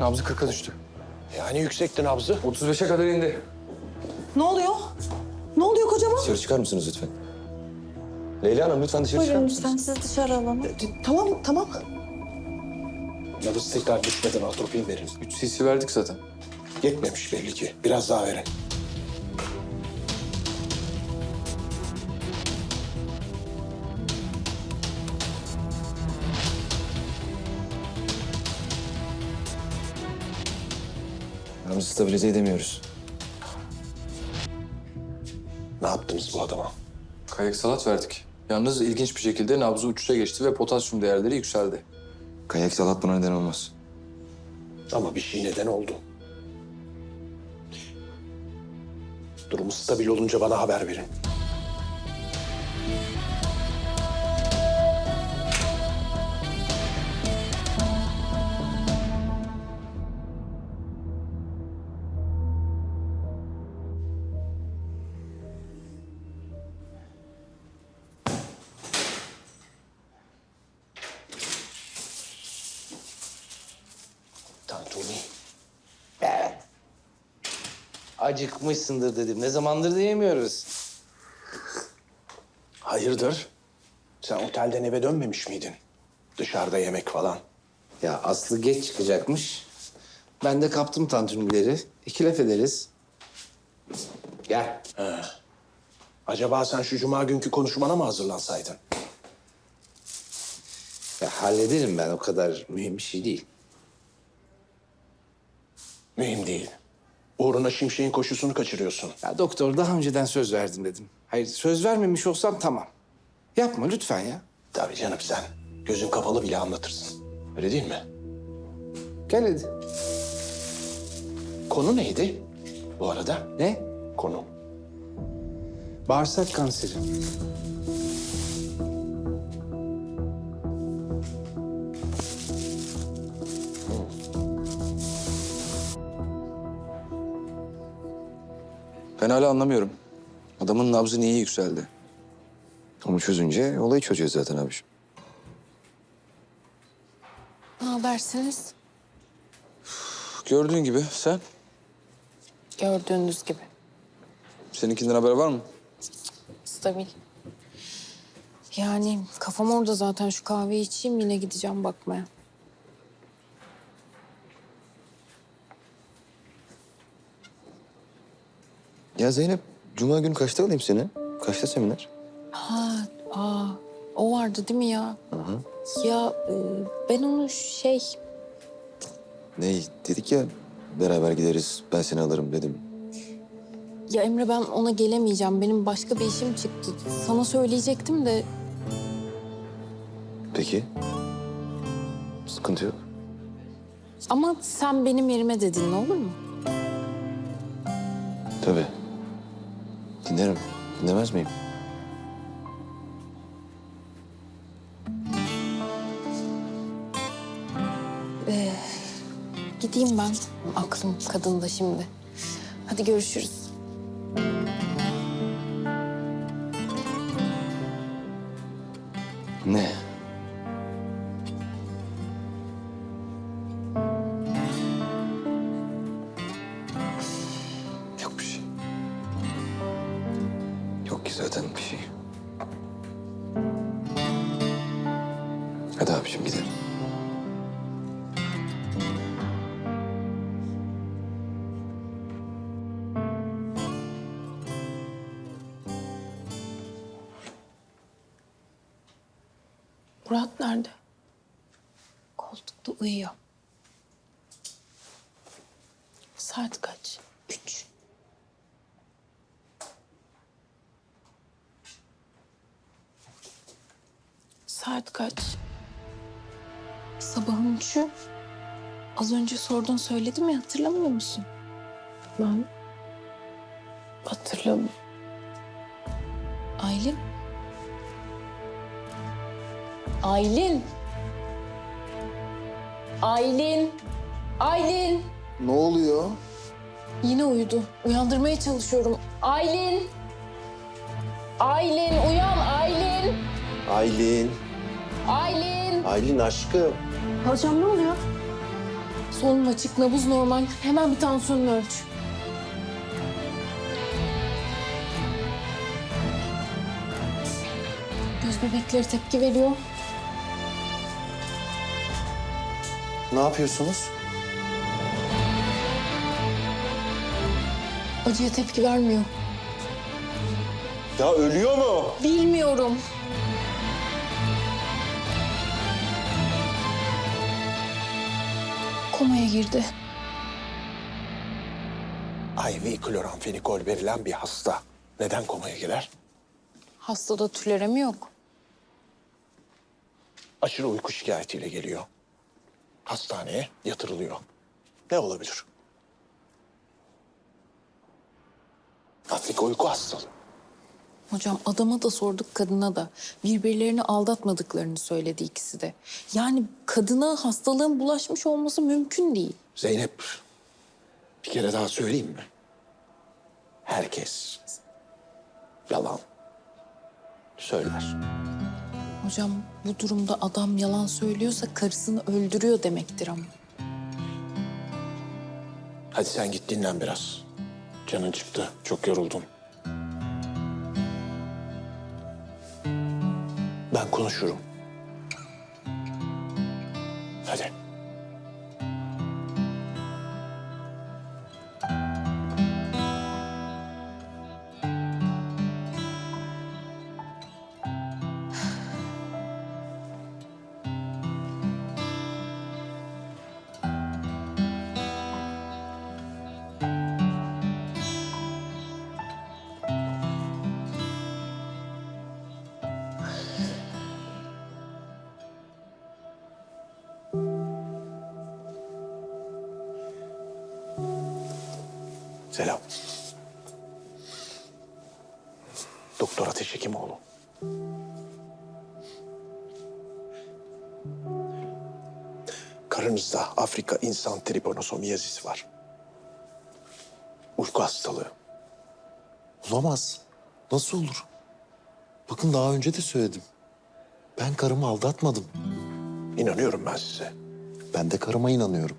Nabzı 40'a düştü. Yani yüksekti nabzı. 35'e kadar indi. Ne oluyor? Ne oluyor kocama? Dışarı çıkar mısınız lütfen? Leyla Hanım lütfen dışarı çıkar Buyurun mısınız? lütfen siz dışarı alalım. Tamam tamam. Nabız tekrar düşmeden atropin verin. 3 cc verdik zaten. Yetmemiş belli ki. Biraz daha verin. Stabilize edemiyoruz. Ne yaptınız bu adama? Kayak salat verdik. Yalnız ilginç bir şekilde nabzı uçuşa geçti ve potasyum değerleri yükseldi. Kayak salat buna neden olmaz. Ama bir şey neden oldu. Durumu stabil olunca bana haber verin. Tantuni. Acıkmışsındır dedim. Ne zamandır da yemiyoruz. Hayırdır? Sen otelden eve dönmemiş miydin? Dışarıda yemek falan. Ya Aslı geç çıkacakmış. Ben de kaptım tantunileri. İki laf ederiz. Gel. Acaba sen şu cuma günkü konuşmana mı hazırlansaydın? Ya hallederim ben. O kadar mühim bir şey değil. Mühim değil. Uğruna şimşeğin koşusunu kaçırıyorsun. Ya doktor daha önceden söz verdim dedim. Hayır söz vermemiş olsam tamam. Yapma lütfen ya. Tabii canım sen. Gözün kapalı bile anlatırsın. Öyle değil mi? Gel hadi. Konu neydi bu arada? Ne? Konu. Bağırsak kanseri. Ben hala anlamıyorum. Adamın nabzı niye yükseldi? Onu çözünce olayı çözeceğiz zaten abiciğim. Ne habersiniz? Gördüğün gibi sen. Gördüğünüz gibi. Seninkinden haber var mı? Stabil. Yani kafam orada zaten şu kahve içeyim yine gideceğim bakmaya. Ya Zeynep, cuma günü kaçta alayım seni? Kaçta seminer? Ha, aa, o vardı değil mi ya? Ya e, ben onu şey, Ne dedik ya beraber gideriz ben seni alırım dedim. ya Emre ben ona gelemeyeceğim. Benim başka bir işim çıktı. Sana söyleyecektim de Peki. Sıkıntı yok. ama sen benim yerime dedin ne olur mu? Tabii. Dinlerim. Dinlemez miyim? Gideyim ben. Aklım kadında şimdi. Hadi görüşürüz. Zaten bir şey. Hadi abiciğim gidelim. Murat nerede? Koltukta uyuyor. Saat kaç? Üç. Saat kaç? Sabahın üçü. Az önce sordun söyledim ya hatırlamıyor musun? Ben hatırlamıyorum. Aylin? Aylin. Aylin. Aylin. Ne oluyor? Yine uyudu. Uyandırmaya çalışıyorum. Aylin. Aylin uyan Aylin. Aylin. Aylin. Aylin aşkım. Hocam ne oluyor? Solunum açık, nabız normal. Hemen bir tansiyonunu ölç. Göz bebekleri tepki veriyor. Ne yapıyorsunuz? Acıya tepki vermiyor. Ya ölüyor mu? Bilmiyorum. Komaya girdi. IV kloramfenikol verilen bir hasta. Neden komaya girer? Hastada tüleremi yok. Aşırı uyku şikayetiyle geliyor. Hastaneye yatırılıyor. Ne olabilir? Afrika uyku hastalığı. Hocam adama da sorduk kadına da. Birbirlerini aldatmadıklarını söyledi ikisi de. Yani kadına hastalığın bulaşmış olması mümkün değil. Zeynep, bir kere daha söyleyeyim mi? Herkes yalan söyler. Hocam bu durumda adam yalan söylüyorsa karısını öldürüyor demektir ama. Hadi sen git dinlen biraz. Canın çıktı, çok yoruldun. Ben konuşurum. Selam. Doktor Ateş Hekimoğlu. Karınızda Afrika insan tripanosomiyazisi var. Uyku hastalığı. Olamaz. Nasıl olur? Bakın daha önce de söyledim. Ben karımı aldatmadım. İnanıyorum ben size. Ben de karıma inanıyorum.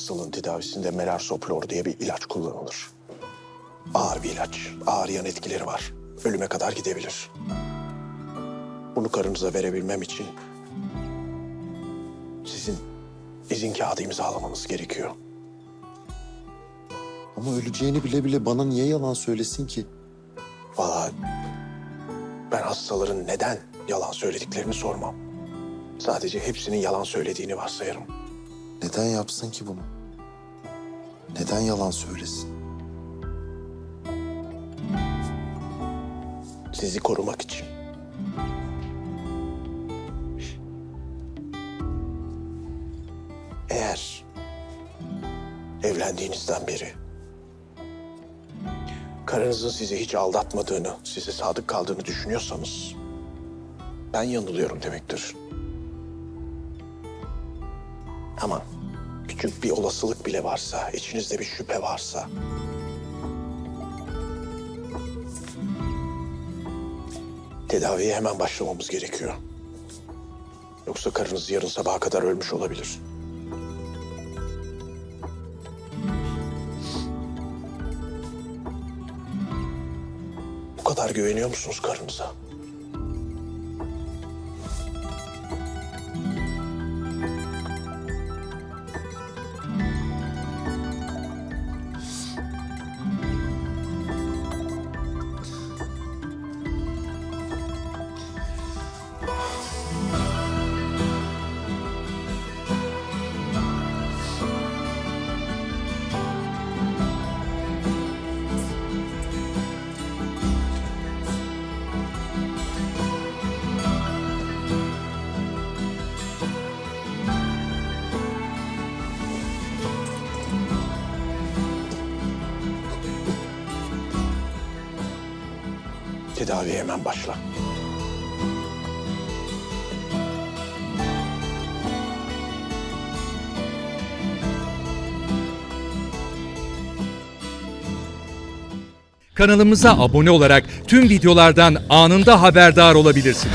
Hastalığın tedavisinde melarsoplor diye bir ilaç kullanılır. Ağır bir ilaç, ağır yan etkileri var. Ölüme kadar gidebilir. Bunu karınıza verebilmem için sizin izin kağıdı imzalamanız gerekiyor. Ama öleceğini bile bile bana niye yalan söylesin ki? Vallahi ben hastaların neden yalan söylediklerini sormam. Sadece hepsinin yalan söylediğini varsayarım. Neden yapsın ki bunu? Neden yalan söylesin? Sizi korumak için. Eğer evlendiğinizden beri karınızın sizi hiç aldatmadığını, size sadık kaldığını düşünüyorsanız ben yanılıyorum demektir. Ama küçük bir olasılık bile varsa, içinizde bir şüphe varsa Tedaviye hemen başlamamız gerekiyor. Yoksa karınız yarın sabaha kadar ölmüş olabilir. Bu kadar güveniyor musunuz karınıza? Tedaviye hemen başla. Kanalımıza abone olarak tüm videolardan anında haberdar olabilirsiniz.